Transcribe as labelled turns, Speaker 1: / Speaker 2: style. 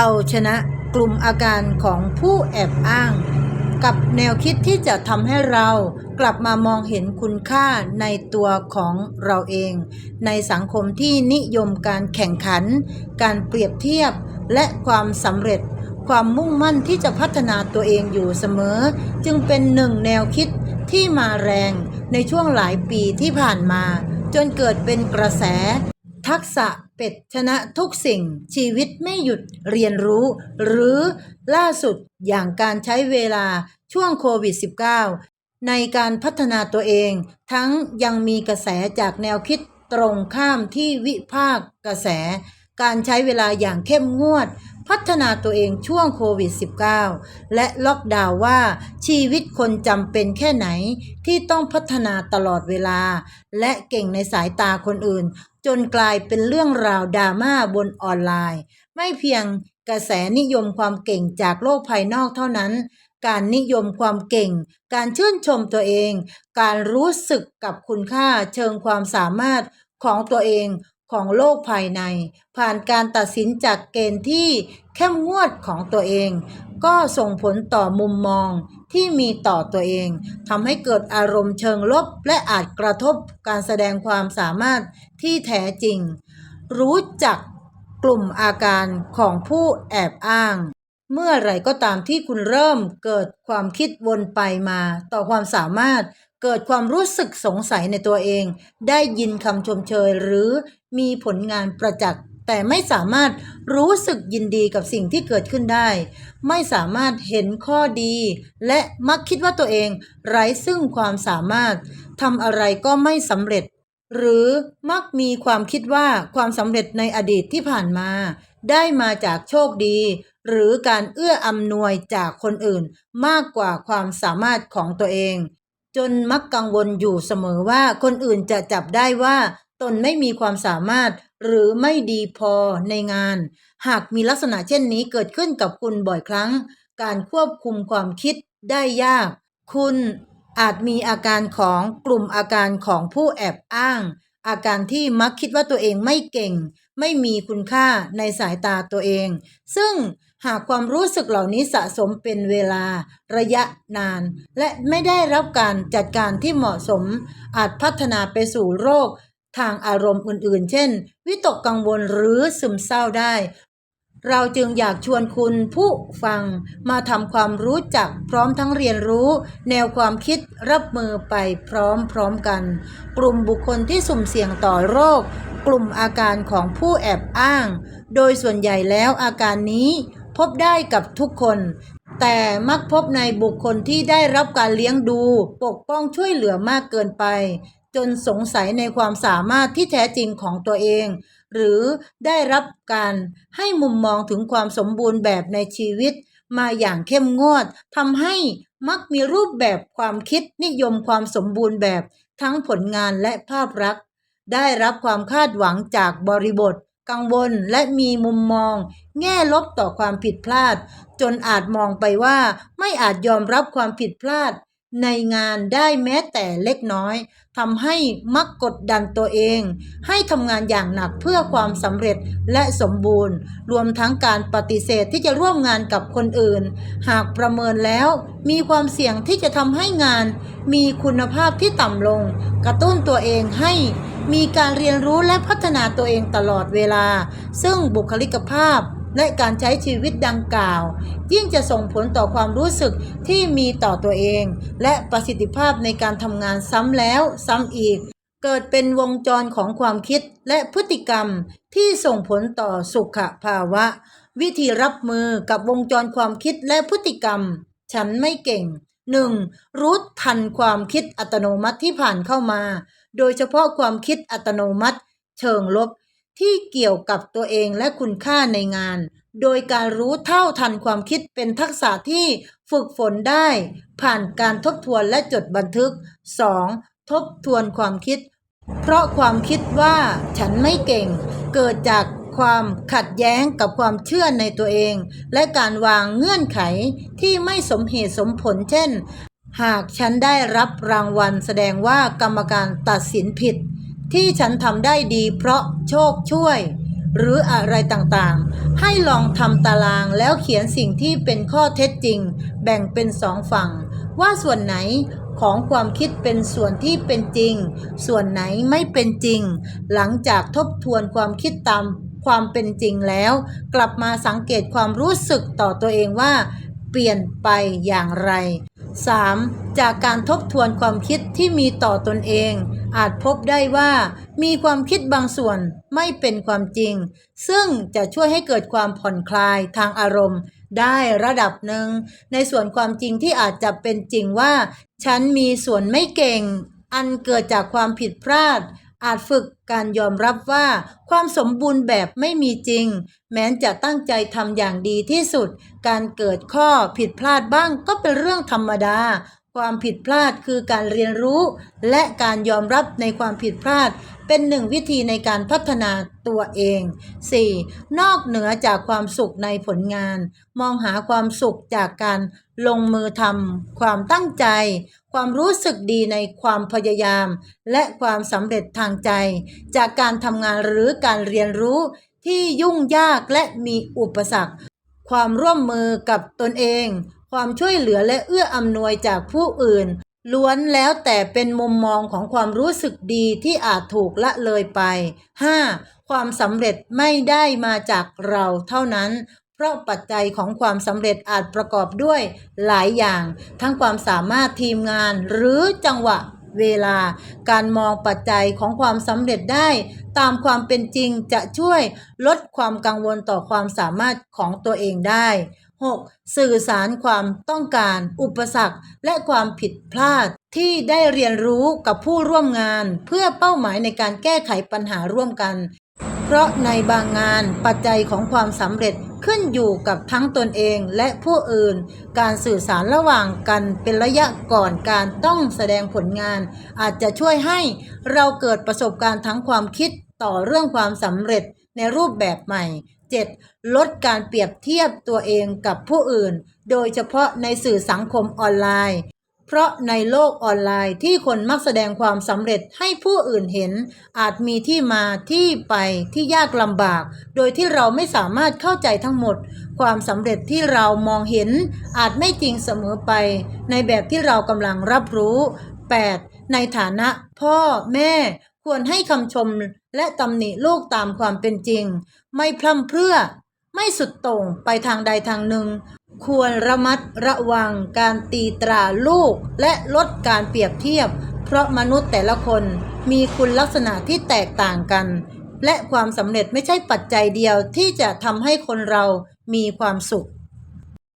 Speaker 1: เอาชนะกลุ่มอาการของผู้แอบอ้าง กับแนวคิดที่จะทำให้เรากลับมามองเห็นคุณค่าในตัวของเราเอง ในสังคมที่นิยมการแข่งขัน การเปรียบเทียบและความสำเร็จ ความมุ่งมั่นที่จะพัฒนาตัวเองอยู่เสมอ จึงเป็นหนึ่งแนวคิดที่มาแรงในช่วงหลายปีที่ผ่านมา จนเกิดเป็นกระแส ทักษะ เป็ดชนะทุกสิ่งชีวิตไม่หยุดเรียนรู้ หรือล่าสุดอย่างการใช้เวลาช่วงโควิด -19 ในการพัฒนาตัวเอง ทั้งยังมีกระแสจากแนวคิดตรงข้ามที่วิพากษ์กระแส การใช้เวลาอย่างเข้มงวด พัฒนาตัวเองช่วงโควิด -19 และล็อกดาวน์ว่าชีวิตคนจำเป็นแค่ไหนที่ต้องพัฒนาตลอดเวลา และเก่งในสายตาคนอื่น จนกลายเป็นเรื่องราวดราม่าบนออนไลน์ ไม่เพียงกระแสนิยมความเก่งจากโลกภายนอกเท่านั้น การนิยมความเก่ง การชื่นชมตัวเอง การรู้สึกกับคุณค่าเชิงความสามารถของตัวเอง ของโลกภายใน ผ่านการตัดสินจากเกณฑ์ที่เข้มงวดของตัวเอง ก็ส่งผลต่อมุมมองที่มีต่อตัวเองทำให้เกิดอารมณ์เชิงลบ และอาจกระทบการแสดงความสามารถที่แท้จริง รู้จักกลุ่มอาการของผู้แอบอ้าง เมื่อไหร่ก็ตามที่คุณเริ่มเกิดความคิดวนไปมาต่อความสามารถ เกิดความรู้สึกสงสัยในตัวเอง ได้ยินคำชมเชยหรือมีผลงานประจักษ์แต่ไม่สามารถรู้สึกยินดีกับสิ่งที่เกิดขึ้นได้ ไม่สามารถเห็นข้อดี และมักคิดว่าตัวเองไร้ซึ่งความสามารถทำอะไรก็ไม่สำเร็จ หรือมักมีความคิดว่าความสำเร็จในอดีตที่ผ่านมา ได้มาจากโชคดี หรือการเอื้ออำนวยจากคนอื่นมากกว่าความสามารถของตัวเอง จนมักกังวลอยู่เสมอว่าคนอื่นจะจับได้ว่าตนไม่มีความสามารถหรือไม่ดีพอในงาน หากมีลักษณะเช่นนี้เกิดขึ้นกับคุณบ่อยครั้ง การควบคุมความคิดได้ยาก คุณอาจมีอาการของกลุ่มอาการของผู้แอบอ้าง อาการที่มักคิดว่าตัวเองไม่เก่ง ไม่มีคุณค่าในสายตาตัวเอง ซึ่งหากความรู้สึกเหล่านี้สะสมเป็นเวลาระยะนาน และไม่ได้รับการจัดการที่เหมาะสม อาจพัฒนาไปสู่โรค ทางอารมณ์อื่นๆ เช่น วิตกกังวลหรือซึมเศร้าได้ เราจึงอยากชวนคุณผู้ฟังมาทำความรู้จักพร้อมทั้งเรียนรู้ แนวความคิดรับมือไปพร้อมๆกัน กลุ่มบุคคลที่สุ่มเสี่ยงต่อโรค กลุ่มอาการของผู้แอบอ้าง โดยส่วนใหญ่แล้วอาการนี้พบได้กับทุกคน แต่มักพบในบุคคลที่ได้รับการเลี้ยงดู ปกป้องช่วยเหลือมากเกินไป จนสงสัยในความสามารถที่แท้จริงของตัวเอง หรือได้รับการให้มุมมองถึงความสมบูรณ์แบบในชีวิต มาอย่างเข้มงวดทำให้มักมีรูปแบบความคิดนิยมความสมบูรณ์แบบทั้งผลงานและภาพลักษณ์ ได้รับความคาดหวังจากบริบท กังวลและมีมุมมอง แง่ลบต่อความผิดพลาด จนอาจมองไปว่าไม่อาจยอมรับความผิดพลาด ในงานได้แม้แต่เล็กน้อยทำให้มักกดดันตัวเอง ให้ทำงานอย่างหนักเพื่อความสำเร็จและสมบูรณ์ รวมทั้งการปฏิเสธที่จะร่วมงานกับคนอื่น หากประเมินแล้ว มีความเสี่ยงที่จะทำให้งาน มีคุณภาพที่ต่ำลง กระตุ้นตัวเองให้ มีการเรียนรู้และพัฒนาตัวเองตลอดเวลา ซึ่งบุคลิกภาพและการใช้ชีวิตดังกล่าว ยิ่งจะส่งผลต่อความรู้สึกที่มีต่อตัวเอง และประสิทธิภาพในการทำงานซ้ำแล้วซ้ำอีก เกิดเป็นวงจรของความคิดและพฤติกรรมที่ส่งผลต่อสุขภาวะ วิธีรับมือกับวงจรความคิดและพฤติกรรม ฉันไม่เก่ง 1. รู้ทันความคิดอัตโนมัติที่ผ่านเข้ามา โดยเฉพาะความคิดอัตโนมัติ เชิงลบ ที่เกี่ยวกับตัวเองและคุณค่าในงาน โดยการรู้เท่าทันความคิดเป็นทักษะที่ฝึกฝนได้ ผ่านการทบทวนและจดบันทึก 2. ทบทวนความคิด เพราะความคิดว่าฉันไม่เก่ง เกิดจากความขัดแย้งกับความเชื่อในตัวเอง และการวางเงื่อนไขที่ไม่สมเหตุสมผลเช่น หากฉันได้รับรางวัลแสดงว่ากรรมการตัดสินผิด ที่ฉันทำได้ดีเพราะโชคช่วย หรืออะไรต่างๆ ให้ลองทำตารางแล้วเขียนสิ่งที่เป็นข้อเท็จจริง แบ่งเป็นสองฝั่ง ว่าส่วนไหนของความคิดเป็นส่วนที่เป็นจริง ส่วนไหนไม่เป็นจริง หลังจากทบทวนความคิดตามความเป็นจริงแล้ว กลับมาสังเกตความรู้สึกต่อตัวเองว่า เปลี่ยนไปอย่างไร 3. จากการทบทวนความคิดที่มีต่อตนเอง อาจพบได้ว่ามีความคิดบางส่วนไม่เป็นความจริง ซึ่งจะช่วยให้เกิดความผ่อนคลายทางอารมณ์ ได้ระดับหนึ่ง ในส่วนความจริงที่อาจจะเป็นจริงว่า ฉันมีส่วนไม่เก่ง อันเกิดจากความผิดพลาด อาจฝึกการยอมรับว่าความสมบูรณ์แบบไม่มีจริง แม้จะตั้งใจทำอย่างดีที่สุด การเกิดข้อผิดพลาดบ้างก็เป็นเรื่องธรรมดา ความผิดพลาดคือการเรียนรู้ และการยอมรับในความผิดพลาด เป็นหนึ่งวิธีในการพัฒนาตัวเอง 4. นอกเหนือจากความสุขในผลงาน มองหาความสุขจากการลงมือทำความตั้งใจ ความรู้สึกดีในความพยายาม และความสำเร็จทางใจ จากการทำงานหรือการเรียนรู้ที่ยุ่งยากและมีอุปสรรค ความร่วมมือกับตนเอง ความช่วยเหลือและเอื้ออำนวยจากผู้อื่น ล้วนแล้วแต่เป็นมุมมองของความรู้สึกดีที่อาจถูกละเลยไป 5. ความสำเร็จไม่ได้มาจากเราเท่านั้น เพราะปัจจัยของความสำเร็จอาจประกอบด้วยหลายอย่าง ทั้งความสามารถทีมงานหรือจังหวะเวลา การมองปัจจัยของความสำเร็จได้ ตามความเป็นจริงจะช่วยลดความกังวลต่อความสามารถของตัวเองได้ 6. สื่อสารความต้องการ อุปสรรค และความผิดพลาด ที่ได้เรียนรู้กับผู้ร่วมงาน เพื่อเป้าหมายในการแก้ไขปัญหาร่วมกัน เพราะในบางงานปัจจัยของความสำเร็จขึ้นอยู่กับทั้งตนเองและผู้อื่น การสื่อสารระหว่างกันเป็นระยะก่อนการต้องแสดงผลงาน อาจจะช่วยให้เราเกิดประสบการณ์ทั้งความคิดต่อเรื่องความสำเร็จในรูปแบบใหม่ 7. ลดการเปรียบเทียบตัวเองกับผู้อื่น โดยเฉพาะในสื่อสังคมออนไลน์ เพราะในโลกออนไลน์ที่คนมักแสดงความสำเร็จให้ผู้อื่นเห็น อาจมีที่มาที่ไปที่ยากลำบาก โดยที่เราไม่สามารถเข้าใจทั้งหมด ความสำเร็จที่เรามองเห็น อาจไม่จริงเสมอไป ในแบบที่เรากำลังรับรู้ 8. ในฐานะพ่อแม่ควรให้คำชมและตำหนิลูกตามความเป็นจริง ไม่พร่ำเพรื่อ ไม่สุดตรงไปทางใดทางหนึ่ง ควรระมัดระวังการตีตราลูกและลดการเปรียบเทียบ เพราะมนุษย์แต่ละคนมีคุณลักษณะที่แตกต่างกัน และความสำเร็จไม่ใช่ปัจจัยเดียวที่จะทำให้คนเรามีความสุข